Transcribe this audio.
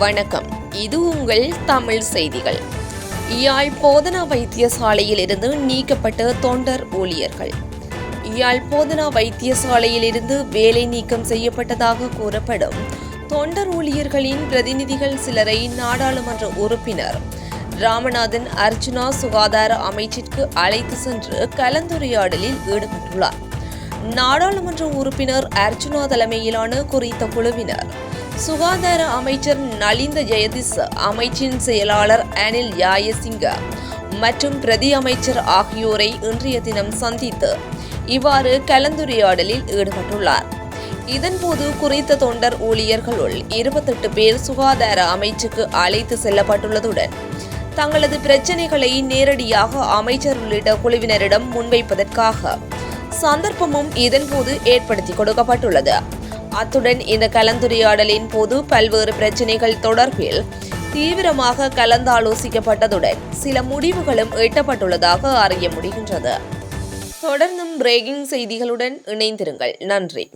வணக்கம். இது உங்கள் தமிழ் செய்திகள். யாழ் போதனா வைத்தியசாலையில் இருந்து நீக்கப்பட்ட தொண்டர் ஊழியர்கள். இயாழ் போதனா வைத்தியசாலையில் இருந்து வேலை நீக்கம் செய்யப்பட்டதாக கூறப்படும் தொண்டர் ஊழியர்களின் பிரதிநிதிகள் சிலரை நாடாளுமன்ற உறுப்பினர் ராமநாதன் அர்ச்சுனா சுகாதார அமைச்சிற்கு அழைத்து சென்று கலந்துரையாடலில் ஈடுபட்டுள்ளார். நாடாளுமன்ற உறுப்பினர் அர்ஜுனா தலைமையிலான குறித்த குழுவினர் சுகாதார அமைச்சர் நலிந்த ஜெயதிஸ் அமைச்சின் செயலாளர் அனில் யாயசிங்க மற்றும் பிரதி அமைச்சர் ஆகியோரை இன்றைய தினம் சந்தித்து இவ்வாறு கலந்துரையாடலில் ஈடுபட்டுள்ளார். இதன்போது குறித்த தொண்டர் ஊழியர்களுள் இருபத்தெட்டு பேர் சுகாதார அமைச்சுக்கு அழைத்து செல்லப்பட்டுள்ளதுடன் தங்களது பிரச்சினைகளை நேரடியாக அமைச்சர் உள்ளிட்ட குழுவினரிடம் முன்வைப்பதற்காக சந்தர்ப்பமும் இதன்போது ஏற்படுத்தி கொடுக்கப்பட்டுள்ளது. அத்துடன் இந்த கலந்துரையாடலின் போது பல்வேறு பிரச்சினைகள் தொடர்பில் தீவிரமாக கலந்தாலோசிக்கப்பட்டதுடன் சில முடிவுகளும் எட்டப்பட்டுள்ளதாக அறிய முடிகின்றது. தொடர்ந்தும் பிரேக்கிங் செய்திகளுடன் இணைந்திருங்கள். நன்றி.